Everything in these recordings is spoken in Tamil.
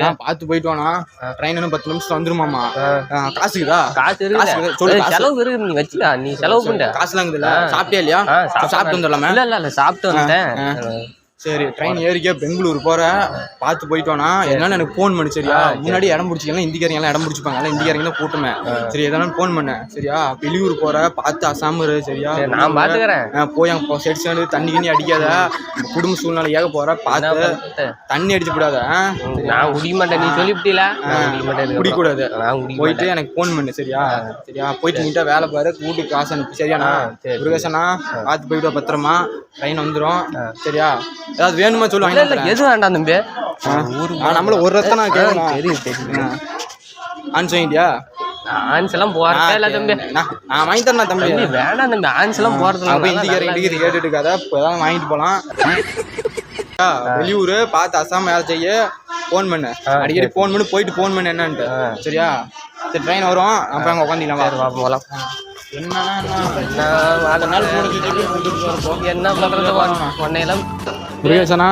நான் பார்த்து போயிட்டு வாண்ணா. ட்ரெயின் இன்னும் பத்து நிமிஷம் வந்துருமாமா காசுக்குதா காசு சொல்லு. செலவு இருக்குது நீ வச்சுக்கா. நீ செலவு பண்ண காசுலாம் இருக்குதுல்ல. சாப்பிட்டியா இல்லையா. சாப்பிட்டு வந்துடலாமா. இல்ல இல்ல இல்ல சாப்பிட்டு வந்துட்டேன். சரி ட்ரெயின் ஏறிக்க பெங்களூர் போற பார்த்து போயிட்டு வாண்ணா எதனால எனக்கு ஃபோன் பண்ணு சரியா? முன்னாடி இடம் பிடிச்சிக்கலாம் இந்திக்காரங்க எல்லாம் இடம் பிடிச்சிப்பாங்க. எல்லாம் இந்திக்காரங்க தான் கூட்டமே சரி எதனாலும் ஃபோன் பண்ண சரியா? வெளியூர் போற பார்த்து அசாம இரு சரியா? சரி, நான் பாத்துக்கறேன். ஆ, போய் அங்க செட் சேர்ந்து தண்ணி கிண்ணி அடிக்காத குடும்ப சூழ்நிலை ஏக போற பார்த்து? தண்ணி அடிச்சு விடாத? நான் குடிக்க மாட்டேன். நீ சொல்லிவிட்டீல? குடிக்க மாட்டேன் குடிக்கூடாது போயிட்டு எனக்கு ஃபோன் பண்ணு சரியா? சரியா? போயிட்டு நீட்டா வேலை பாரு வீட்டுக்கு காசு அனுப்பி சரியாண்ணா? சரி. முருகேசனா பார்த்து போயிட்டு பத்திரமா. ட்ரெயின் வந்துடும் சரியா? ஏதாவது வேணுமா சொல்லு இல்ல எது வேண்டாம் தம்பி? நம்மள ஒரு ரத்தம் நான் கேட்கணும். தெரியும் தெரியும் ஆன்ஸ் வாங்கிட்டியா? ஆன்ஸ் எல்லாம் போறதே இல்ல தம்பி. நான் நான் வாங்கி தரேன் தம்பி. வேண்டாம் தம்பி ஆன்ஸ் எல்லாம் போறது அப்ப இந்திக்கார இண்டிக்கு கேட்டுட்டு இருக்காத. இப்போ ஏதாவது வாங்கிட்டு போலாம். வெளியூர் பார்த்து அசாம வேலை செய்ய. ஃபோன் பண்ணு. அடிக்கடி ஃபோன் பண்ணி போயிட்டு ஃபோன் பண்ணு என்னன்ட்டு. சரியா? சரி ட்ரெயின் வரும். அப்போ அங்கே உட்காந்துக்கலாம் வா. போலாம். என்னன்னா என்ன? அதனால என்ன பண்றது உன்னையெல்லாம் முருகேசனா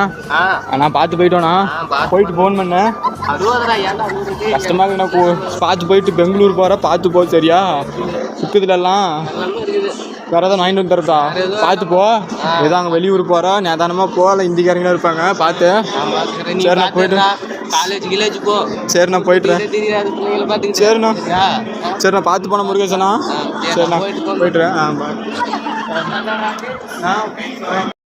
நான் பார்த்து போயிட்டோண்ணா போயிட்டு ஃபோன் பண்ணேன் கஷ்டமா இருக்கு பார்த்து போயிட்டு பெங்களூர் போற பார்த்து போ சரியா? இருக்குது வேற ஏதாவது வாங்கிட்டு வந்து தரதா பார்த்து போ. ஏதோ அங்கே வெளியூர் போற நிதானமா போகல இந்திக்காரங்களும் இருப்பாங்க பார்த்து. சரி, நான் போயிட்டு- பாத்துக்கிறா காலேஜ் கிலேஜ் போ சரி நான் போயிட்டுறேன் சரிண்ணா. சரி நான் பார்த்து போன முருகேசனா? சரி, சரிண்ணா நான். போயிட்டுறேன். ஆ.